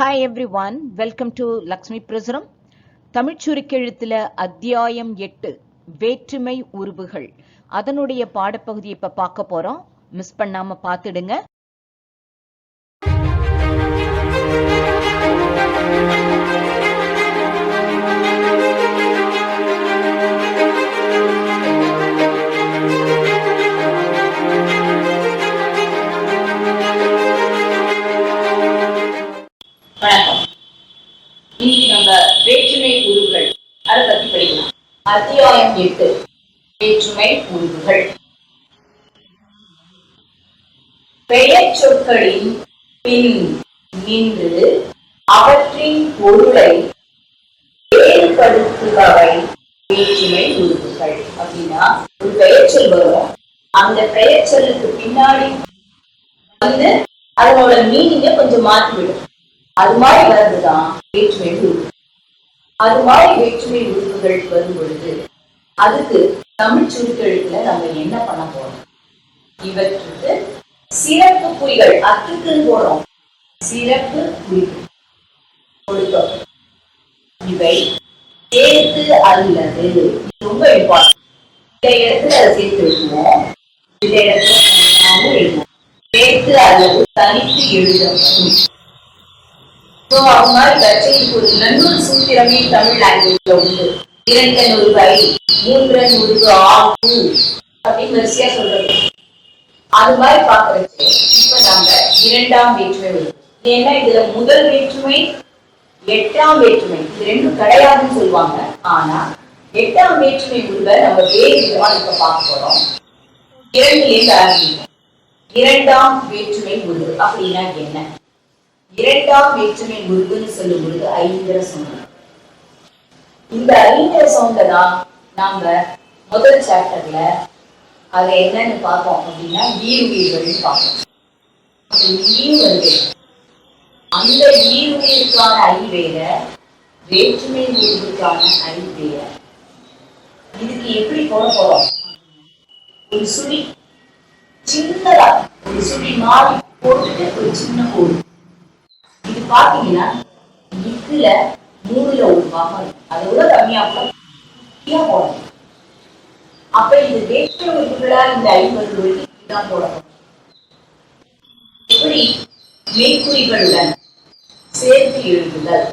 Hi everyone welcome to Lakshmi Prasuram Tamil சுருக்கெழுத்தில் அத்தியாயம் எட்டு வேற்றுமை உருவுகள் அதனுடைய பாடப்பகுதியை இப்போ பார்க்க போகிறோம் மிஸ் பண்ணாமல் பார்த்துடுங்க. அத்தியாயம் எட்டு வேற்றுமை உருவுகள் பெயர் சொற்களின் பின் நின்று அவற்றின் பொருளை வேறுபடுத்துபவை வேற்றுமை உருவுகள் அப்படின்னா ஒரு பெயர் சொல் வரும். அந்த பெயர் சொல்லுக்கு பின்னாடி வந்து அதனோட மீனிங்க கொஞ்சம் மாற்றிவிடும். அது மாதிரி வர்றதுதான் வேற்றுமை உருவு அது மாதிரி வேற்றுமை உருவுகள் வரும் பொழுது அதுக்கு தமிழ் சுருக்கெழுத்துல நம்ம என்ன பண்ண போறோம்? இவற்றுக்கு சிறப்பு குறிகள் அத்துக்குன்னு போறோம். சிறப்பு குறிகள் கொடுத்தோம். இவை சேர்த்து அல்லது ரொம்ப இம்பார்ட்டன்ட் இந்த இடத்துல அதை சேர்த்து எழுதுவோம் இந்த இடத்துல எழுதுவோம். சேர்த்து அல்லது தனித்து எழுதப்படும் ஸோ அவங்க மாதிரி கட்சிக்கு ஒரு நன்னூறு சூத்திரமே தமிழ் லாங்குவேஜ்ல உண்டு. இரண்டன் ஒரு கை மூன்றன் ஒரு ஆகு அப்படின்னு வரிசையா சொல்றது. அது மாதிரி பாக்குறதுக்கு இப்ப நம்ம இரண்டாம் வேற்றுமை ஏன்னா இதுல முதல் வேற்றுமை எட்டாம் வேற்றுமை இது ரெண்டும் கிடையாதுன்னு சொல்லுவாங்க. ஆனா எட்டாம் வேற்றுமை உள்ள நம்ம வேறு விதமா இப்ப பார்க்க போறோம். இரண்டுலேருந்து ஆரம்பிக்கும் இரண்டாம் வேற்றுமை உருவு அப்படின்னா என்ன? இரண்டாம் வேற்றுமை உருவுன்னு சொல்லும் பொழுது ஐந்திர சவுண்ட் இந்த ஐந்திர சவுண்டை தான் நாம முதல் சாப்டர்ல அது என்னன்னு பார்த்தோம் அப்படின்னா ஈருயிர்கள்னு பார்ப்போம். வருது அந்த ஈருயிருக்கான ஐ வேற வேற்றுமை உயிருக்கான ஐ வேற இதுக்கு எப்படி போட போறோம்? ஒரு சுழி சின்னதா ஒரு சுழி மாறி போட்டுட்டு ஒரு சின்ன கோடு. இது பாத்தீங்கன்னா இதுல மூணுல ஒரு பாகம் இருக்கு. அதை விட கம்மியா கூட போடணும் அப்ப இது தேசிய உறுப்புகளா இந்த ஐம்பது உறுப்பு தான் போடணும். எப்படி? மெய்க்குறிகளுடன் சேர்த்து எழுதுதல்.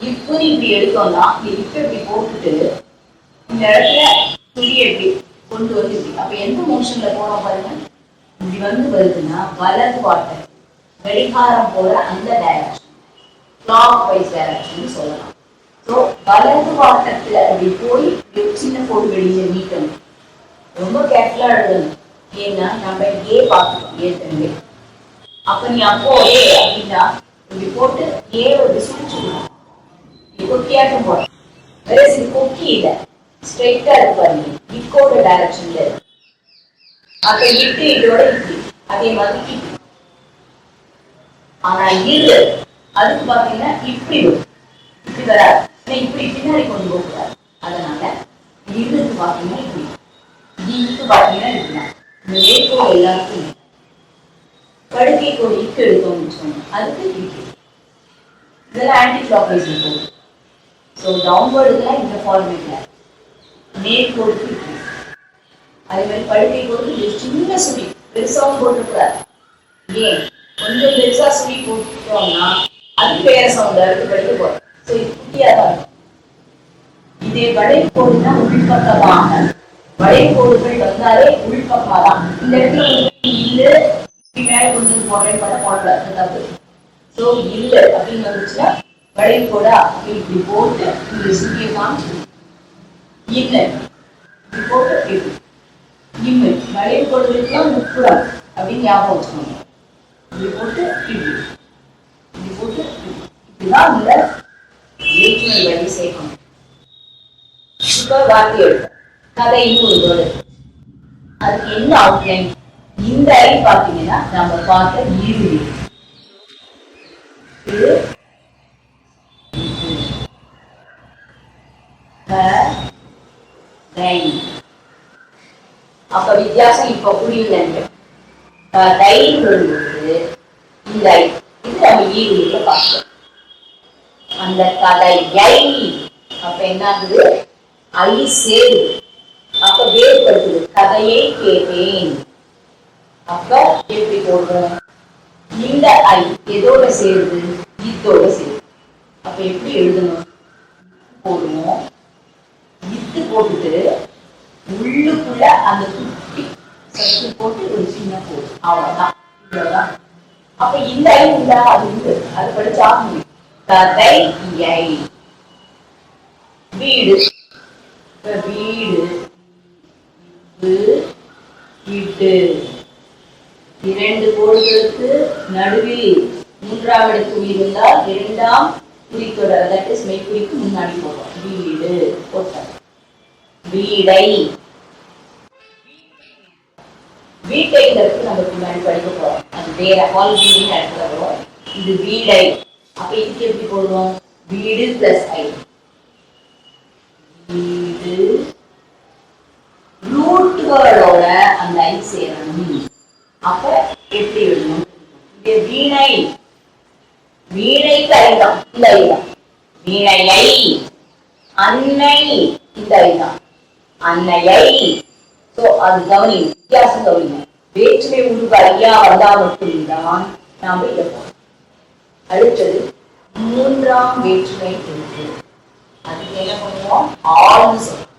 இப்படி இப்படி எடுத்தோம்னா இந்த இக்கு இப்படி போட்டுட்டு இந்த இடத்துல துணி எப்படி கொண்டு வந்து இப்படி. அப்ப எந்த மோஷன்ல போனோம் பாருங்க. இப்படி வந்து வருதுன்னா வலது வாட்டர் கடிகாரம் போற அந்த டைரக்ஷன் கிளாக் வைஸ் டைரக்ஷன் சொல்லலாம். ஸோ வலது வாட்டத்தில் அப்படி போய் சின்ன கோடு வெளியே நீட்டணும். ரொம்ப கேர்ஃபுல்லா எழுதணும். ஏன்னா நம்ம ஏ பார்க்கணும் ஏற்கனவே. அப்ப நீ அப்போ ஏ அப்படின்னா இப்படி போட்டு ஏ ஒரு சுழிச்சுக்கணும். இது கொக்கியாட்டம் போடும் வேற இது கொக்கி இல்லை. ஸ்ட்ரைட்டா இருக்கு பாருங்க. இக்கோட டைரக்ஷன்ல இருக்கு. அப்ப இட்டு இதோட இப்படி அதே மாதிரி ஆனா இரு. அதுக்கு பாத்தீங்கன்னா இப்படி வரும். இப்படி வராது. இப்படி பின்னாடி கொண்டு போக கூடாது அதனால இதுக்கு பாத்தீங்கன்னா இப்படி. இதுக்கு பாத்தீங்கன்னா இப்படிதான் இந்த எல்லாருக்கும் படுக்கை கோடி இக்கு எடுத்தோம்னு சொன்னோம். அதுக்கு இப்படி. இதெல்லாம் ஆன்டி கிளாக் வைஸ் ஸோ டவுன்வர்டுக்குலாம் இந்த ஃபார்மேட்ல நேர்கோடுக்கு இப்படி. அதே மாதிரி படுக்கை கோடு சின்ன சுழி பெருசாவும் போட்டுக்கூடாது ஏன்? கொஞ்சம் பெருசா சுழி போட்டுட்டோம்னா அது வேற சவுண்ட் அடுத்து படிக்க போறோம் ஸோ இது குட்டியா தான் இருக்கும். இதே வளைகோடுனா உள்பக்கமாக வளைகோடுகள் வந்தாலே உள்பக்கமா தான் இந்த இடத்துல உங்களுக்கு இல்லு மேலே கொண்டு வந்து போடுறேன் பண்ண போடக்கூடாது தப்பு. ஸோ இல்லு அப்படின்னு வந்துச்சுன்னா வளைகோடா அப்படி இப்படி போட்டு இந்த சுற்றிய காமிச்சு இல்லை. இப்படி போட்டு இப்படி இம்மை வளைவு கோடுகளுக்கெல்லாம் முப்புறம் அப்படின்னு ஞாபகம் வச்சுக்கோங்க. இப்படி போட்டு இப்படி இப்படி ஒரு வேர்டு அதுக்கு என்ன அவுட்லைன் இந்த ஐ பார்த்தீங்கன்னா நம்ம பார்த்த ஈருவி அப்ப வித்தியாசம் இப்ப புரியல தைன்னு இந்த ஐ இது நம்ம ஈடுல பார்க்கிறோம் அந்த கதையை அப்ப என்ன ஆகுது ஐ சேருது அப்ப வேறுபடுத்துது. கதையை கேட்டேன். அப்ப எப்படி போடுறோம்? இந்த ஐ எதோட சேருது? இத்தோட சேருது. அப்ப எப்படி எழுதணும்? போடுவோம். இத்து போட்டுட்டு உள்ளுக்குள்ள அந்த குட்டி சத்து போட்டு ஒரு சின்ன போடு அவ்வளவுதான். இவ்வளவுதான். அப்ப இந்த ஐ உண்டா அது உண்டு அது படிச்சா கதை ஐ வீடு. வீடு. வீடு, வீட்டு இரண்டு கோடுகளுக்கு நடுவில் மூன்றாம் இடத்து இருந்தால் இரண்டாம் குறித்தொடர் தட் இஸ் மெய்க்குறிக்கு முன்னாடி போடுறோம் வீடு. போட்டார் வீடை. வீட்டை வீட்டைங்கிறதுக்கு நம்ம முன்னாடி படிக்க போறோம். அது வேற ஹாலிடேன்னு இடத்துல வரும் இது வீடை. அப்ப இதுக்கு எப்படி போடுவோம்? வீடு பிளஸ் ஐ வீடு ரூட்டுகளோட அந்த ஐ சேரணும். அப்ப எப்படி எழுதணும்? இது வீணை. வீணை கரைதான் இந்த ஐதான் வீணையை அன்னை. இந்த ஐதான் அன்னையை சோ அது கவனி வித்தியாசம் கவனிங்க. வேற்றுமை உருவ ஐயா வந்தா மட்டும்தான் நாம இதை அடுத்தது மூன்றாம் வேற்றுமை உருவு அதுக்கு என்ன பண்ணுவோம்? ஆள்னு சொல்லுவோம்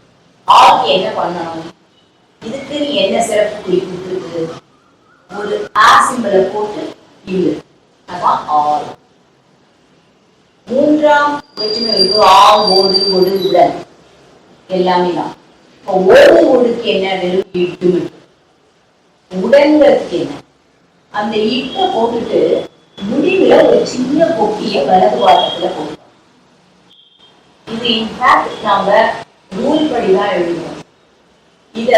ஆளுக்கு என்ன பண்ணணும்? இதுக்கு நீ என்ன சிறப்பு குறிப்பு இருக்கு ஒரு ஆ சிம்பிளை போட்டு இழு அதான் ஆள். மூன்றாம் வேற்றுமை உருவு ஆ ஓடு ஒடு உடன். எல்லாமே தான். இப்போ ஓடு ஓடுக்கு என்ன வெறும் இட்டு மட்டும். உடன்கிறதுக்கு இருக்கேன் அந்த இட்டை போட்டுட்டு முடிவுல ஒரு சின்ன கொக்கிய வலது வாரத்துல போட்டோம் இது இன்ஃபேக்ட் நாம நூல் படிதான் எழுதுவோம். இத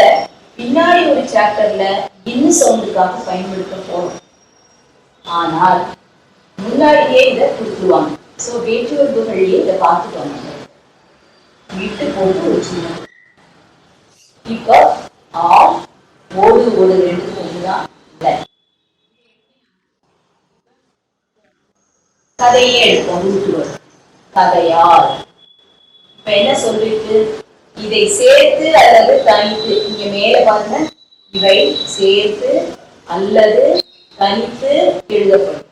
பின்னாடி ஒரு சாப்டர்ல இன்னும் சவுண்டுக்காக பயன்படுத்த போறோம். ஆனால் முன்னாடியே இதை கொடுத்துருவாங்க. ஸோ வேற்றுவர்களையே இதை பார்த்துக்கோங்க விட்டு போட்டு ஒரு சின்ன இப்போ ஆஃப் ஓடு ஓடு ரெண்டு ஒன்றுதான் இல்லை. கதையே எடுப்போம் ரூட்டு கதையால். இப்ப என்ன சொல்லிட்டு இதை சேர்த்து அல்லது தனித்து. இங்க மேல பாருங்க. இவை சேர்த்து அல்லது தனித்து எழுதப்படும்.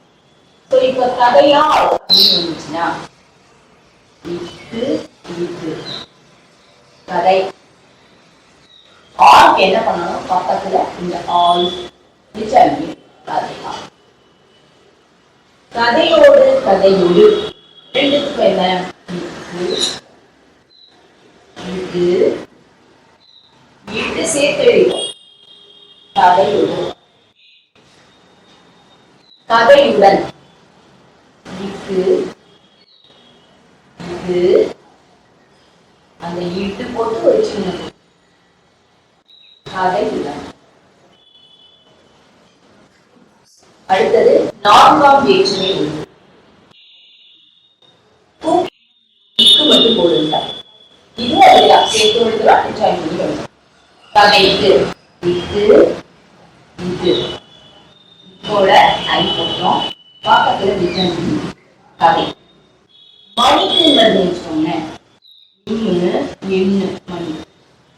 So, இப்ப கதையால் அப்படின்னு வந்துச்சுன்னா இட்டு இட்டு கதை ஆளுக்கு என்ன பண்ணணும்? பக்கத்துல இந்த ஆல் நிச்சயம் கதையால் கதையோடு கதையோடு ரெண்டுத்துக்கும் என்ன? இது இது இது சேர்த்து எழுதும் கதையோடு. கதையுடன். இது இது அந்த இட்டு போட்டு ஒரு சின்ன கதையுடன் அடுத்தது நான்காம் வேற்றுமை உண்டு மட்டும் போடுகிறார் இது அப்படிதான் சேர்த்து கொடுக்கிறார் ஜாயின் பண்ணி இது இது. இதோட ஐ போட்டோம். பக்கத்துல விட்டமின் கதை மணிக்குங்கிறது சொன்னேன். இன்னு எண்ணு மணி.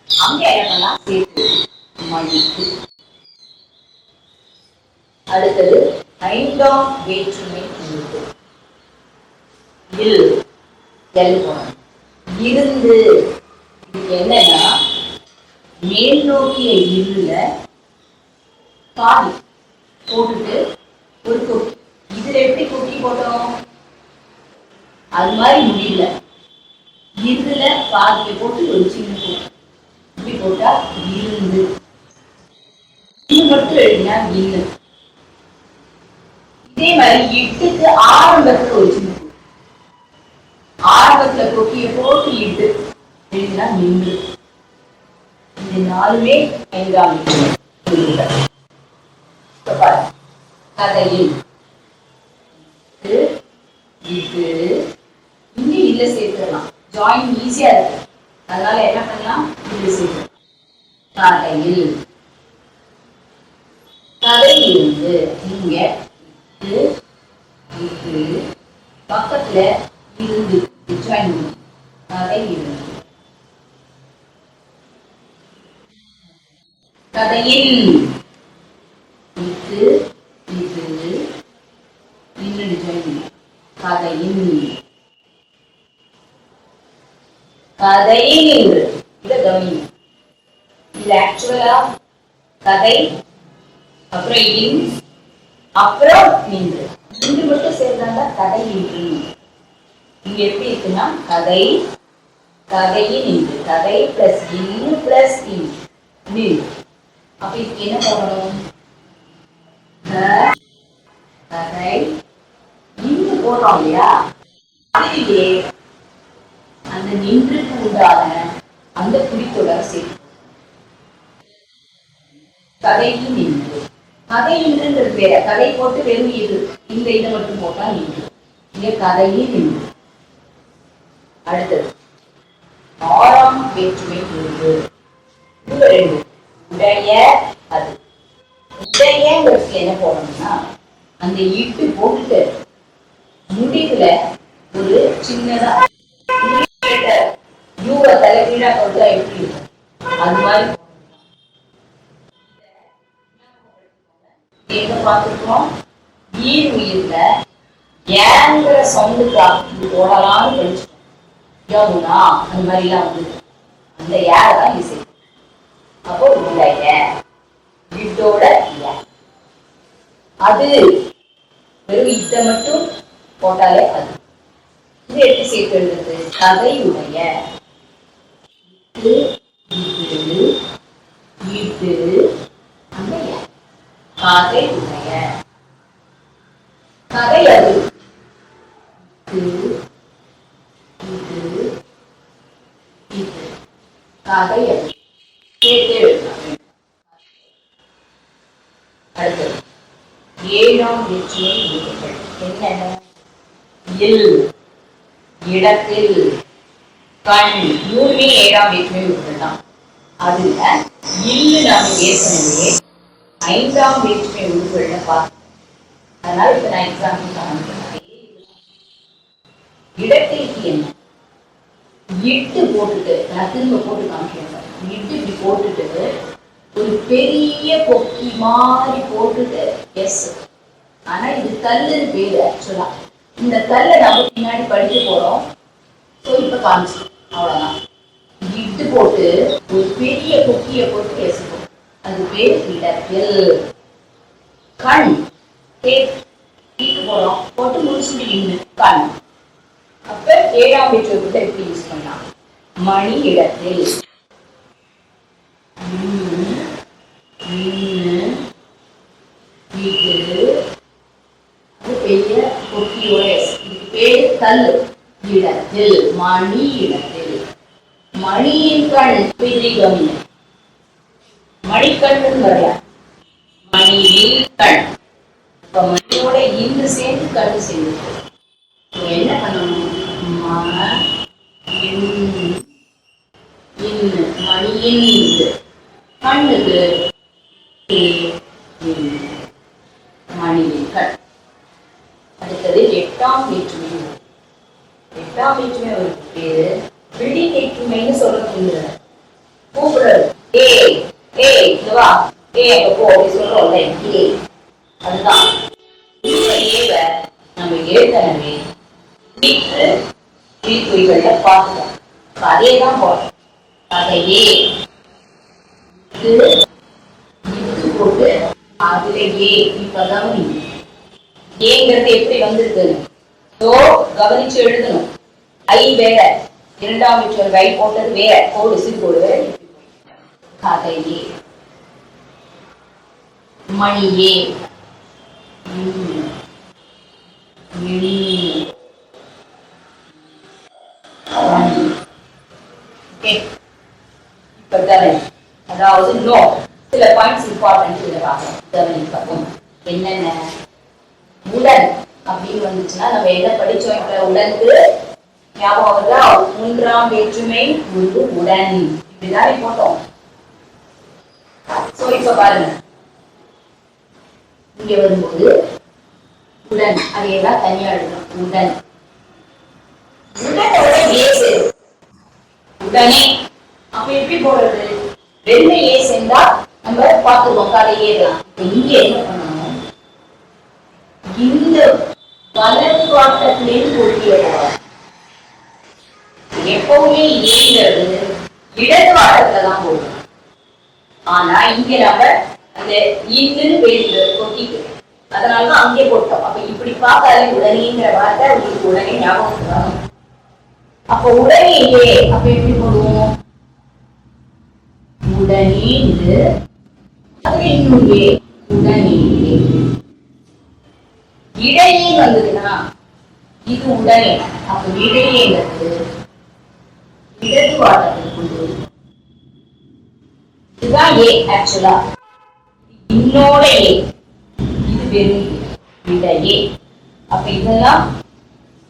அங்கே என்ன பண்ணலாம் சேர்த்து மணிக்கு அடுத்தது ஐந்தாம் வேற்றுமை உண்டு இல் இருந்து என்னன்னா மேல் நோக்கிய இருல பாதி போட்டுட்டு ஒரு கொக்கி இதுல எப்படி கொக்கி போட்டோம்? அது மாதிரி முடியல. இதுல பாதியை போட்டு ஒரு சின்ன கொக்கி இப்படி போட்டா இருந்து. இதே மாதிரி எட்டுக்கு ஆரம்பத்துல ஒரு சின்ன ஆரம்பத்துல கொக்கிய போட்டு இட்டு நின்று. இந்த நாலுமே ஐந்தாம் கதையில் இது இங்க இல்ல சேர்த்துடலாம். ஜாயின் ஈஸியா இருக்கு. அதனால என்ன பண்ணலாம்? இல்ல சேர்த்து கதையில் கதையிலிருந்து இங்க இது இது பக்கத்துல இருந்து ஜாயின் கதை கதையில் இது இது இன்னொரு ஜாயின் கதையின் கதையில் இத கவனிங்க. இது ஆக்சுவலா கதை அப்புறம் இன் அப்புறம் நின்று நின்று மட்டும் சேர்ந்தாங்க கதை நின்று இங்க எப்படி இருக்குன்னா கதை கதையின் நின்று கதை பிளஸ் இன்னு பிளஸ் இன் நின்று. அப்ப இதுக்கு என்ன பண்ணணும் கதை இன்று போடுறோம் இல்லையா? அதுலயே அந்த நின்றுக்கு உண்டான அந்த குறித்தொடர் சேர்க்கும். கதையின் நின்று. கதை இன்றுங்கிற பேர கதை போட்டு வெறும் இது இந்த இதை மட்டும் போட்டா இன்று இங்க கதையில் இன்று அடுத்தது. ஆறாம் வேற்றுமை நின்று ரெண்டு. உடைய அது. உடையங்கிறதுக்கு என்ன போடணும்னா அந்த இட்டு போட்டுட்டு முடிவுல ஒரு சின்னதா யூவ தலைகீழா போட்டா எப்படி இருக்கும்? அது மாதிரி பார்த்துருக்கோம் ஈர் உயிர்ல ஏங்கிற சவுண்டுக்கு இது போடலாம்னு படிச்சோம் அந்த மாதிரி எல்லாம் வந்து அந்த ஏரை தான் இசை. அப்போ உடைய வீட்டோட ஏ. அது வெறும் இதை மட்டும் போட்டாலே அது. இது எப்படி சேர்த்து எழுதுறது? கதையுடைய இது இது இது அந்த ஏ. கதை அது இது இது இது கதை அது சேர்த்து அடுத்தது ஏழாம் வேற்றுமை உறுப்புகள் என்னென்ன? இல் இடத்தில் கண் மூணுமே ஏழாம் வேற்றுமை உறுப்புகள் தான் அதுல இல்லு நாம ஏற்கனவே ஐந்தாம் வேற்றுமை உறுப்புகள்ல பார்த்தோம் அதனால இப்ப நான் எக்ஸாம்பிள் காமிக்கிறேன். இடத்திற்கு என்ன? எட்டு போட்டுட்டு நான் திரும்ப போட்டு காமிக்கிறேன் பாருங்க. இப்படி போட்டுட்டு ஒரு பெரிய கொக்கி மாதிரி போட்டுட்டு எஸ் ஆனா இது கல்லுன்னு பேரு ஆக்சுவலா இந்த கல்லை நம்ம பின்னாடி படிக்க போறோம். ஸோ இப்ப காமிச்சு. அவ்வளவுதான். இட்டு போட்டு ஒரு பெரிய கொக்கிய போட்டு எஸ் அது பேர் இடத்தில் கண். கேட்டு போறோம் போட்டு முடிச்சுட்டு கண். அப்ப ஏழாம் வீட்டு எப்படி யூஸ் பண்ணலாம்? மணி இடத்தில். பெரிய கொக்கியோட பேரு கல் இடத்தில். மணி இடத்தில். மணியின் கண் பெரிய கவனி வரல. மணியின் கண். இப்ப மணியோட இந்து சேர்ந்து கண்ணு சேர்ந்து என்ன பண்ணணும்? மணியின் கண்ணுக்கு மணியின் கண் அடுத்தது எட்டாம் வேற்றுமை எட்டாம் வேற்றுமை ஒரு பேரு விழி வேற்றுமைன்னு சொல்றது கூப்பிடுறது ஏ ஏ இங்க வா ஏய் அங்க போ அப்படி சொல்றோம்ல ஏ அதுதான் ஏவ நம்ம ஏற்கனவே வீட்டு வீட்டுகள்ல அதே தான் போறோம் அதையே இது இது போட்டு அதுல ஏ இப்பதான் ஏங்கிறது எப்படி வந்திருக்கு சோ கவனிச்சு எழுதணும் ஐ வேற இரண்டாம் வீட்டு வை போட்டது வேற கோடு சிறு கோடு கதையே. மணியே இப்ப கவனி அதாவது நோ சில பாயிண்ட்ஸ் இம்பார்ட்டன்ட் இதில் பார்க்கணும். கவனி என்னென்ன? உடன் அப்படின்னு வந்துச்சுன்னா நம்ம என்ன படிச்சோம்? இப்ப உடனுக்கு ஞாபகம் வருதா? மூன்றாம் வேற்றுமை முழு உடன். இப்படிதான் போட்டோம். சோ இப்ப பாருங்க. இங்க வரும்போது உடன். அதையெல்லாம் தனியா எழுதணும். உடன். உடனோட ஏ சேரும் உடனே அப்ப எப்படி போடுறது ரெண்டு சேர்ந்தா நம்ம பார்த்துருவோம் கதையே தான் இங்க என்ன பண்ணணும்? இந்த வலது வாட்டத்திலேருந்து ஒட்டிய எப்பவுமே ஏங்கிறது இடது வாட்டத்துல தான் போடும் ஆனா இங்க நம்ம அந்த இன்னு பேசுறது கொட்டிட்டு அதனாலதான் அங்கே போட்டோம். அப்ப இப்படி பார்த்தாலே உடனேங்கிற வார்த்தை உங்களுக்கு உடனே ஞாபகம் வரும் அப்ப உடனேயே அப்ப எப்படி போடுவோம்? உடனே இது இன்னும் ஏ உடனே இடையே வந்ததுன்னா இது உடனே அப்ப இடையேங்கிறது இடது வாட்டத்தில் இதுதான் ஏ ஆக்சுவலா இன்னோட ஏ இது வெறும் இடையே. அப்ப இதெல்லாம்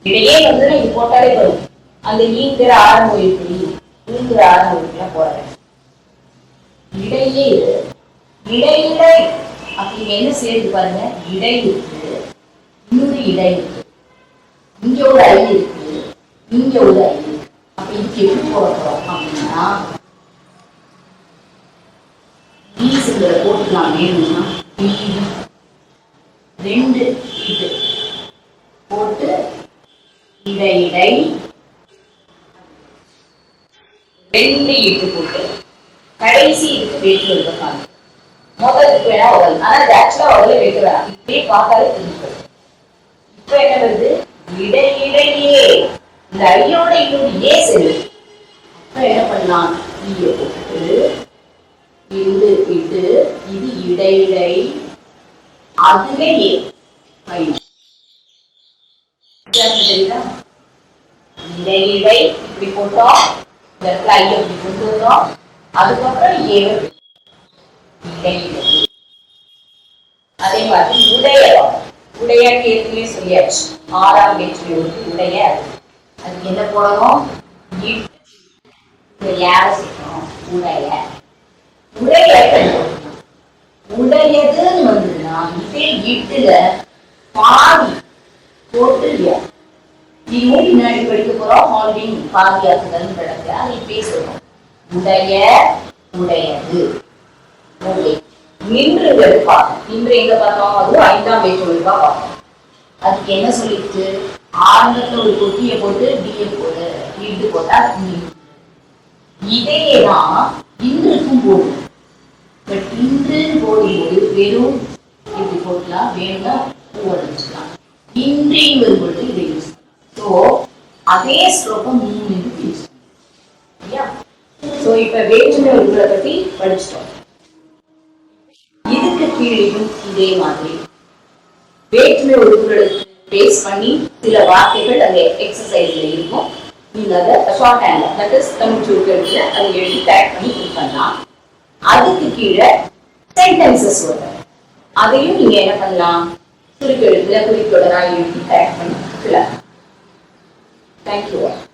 இடையே வந்து இது போட்டாலே வரும். அந்த ஈங்கிற ஆரம்ப எப்படி ஈங்கிற ஆரம்ப எப்படிலாம் போறேன் இடையே இது இடையிடை என்ன சேர்த்து பாருங்க? இடை இருக்கு இன்னொரு இடை இருக்கு இங்க ஒரு ஐ இருக்கு. இங்க ஒரு ஐ இருக்கு. அப்ப இதுக்கு எப்படி போட போறோம் அப்படின்னா ஈஸுங்கிற போட்டுக்கலாம் வேணும்னா ரெண்டு இது போட்டு இடை இடை ரெண்டு இட்டு போட்டு கடைசி இதுக்கு வெயிட் இருக்காங்க முதலுக்கு வேணா உடல். ஆனா அது ஆக்சுவலா உடல வைக்க இப்படியே பார்த்தாலே தெரிஞ்சுக்கணும் இப்ப என்ன வருது? இடையிடையே இந்த ஐயோட இன்னொரு ஏ செல்லு அப்ப என்ன பண்ணலாம்? ஈய போட்டு இண்டு இட்டு இது இடையிடை அதுவே ஏ. இடையிடை இப்படி போட்டோம். இந்த இடத்துல ஐ கொண்டு வந்தோம் அதுக்கப்புறம் ஏ அதே மாதிரி உடைய உடைய ஏற்கனவே சொல்லியாச்சு ஆறாம் வேற்றுமை வந்து உடைய அதுக்கு என்ன போடணும் இட் இந்த உடைய உடைய போடணும். உடையதுன்னு வந்ததுன்னா இதே இட்டுல பாதி போட்டு இல்லையா பின்னாடி படிக்க போறோம். ஹால்டிங் பாதியாக்குதல் கிடக்கு. அதை இப்படியே உடைய உடையது. உடை. நின்றுங்கிறது பார்த்தோம் நின்று எங்க பார்த்தோம் அது ஐந்தாம் வேற்றுமைக்கா பார்த்தோம் அதுக்கு என்ன சொல்லிட்டு ஆரம்பத்துல ஒரு கொட்டிய போட்டு டிஏ போடு. இட்டு போட்டா இதையே தான் இன்றுக்கும் போடும் பட் இன்று போடும்போது வெறும் இப்படி போட்டலாம் வேண்டாம் உடச்சிக்கலாம் இன்றையும் வரும்பொழுது இதை யூஸ் அதே ஸ்லோகம் மூணு இதுக்கு யூஸ் இப்ப வேற்றுமை உருவத்தை பத்தி படிச்சிட்டோம். இதுக்கு கீழேயும் இதே மாதிரி. வேற்றுமை உறுப்புகளுக்கு பேஸ் பண்ணி சில வார்த்தைகள் அந்த எக்ஸசைஸ்ல இருக்கும். நீங்க அதை ஷார்ட் ஹேண்ட்ல தட் இஸ் தமிழ் சுருக்கெழுத்துல அதை எழுதி பேக் பண்ணி ஃபில் பண்ணலாம் அதுக்கு கீழே சென்டென்சஸ் வரும். அதையும் நீங்க என்ன பண்ணலாம்? சுருக்கெழுத்துல குறித்தொடரா எழுதி பேக் பண்ணி Thank you all.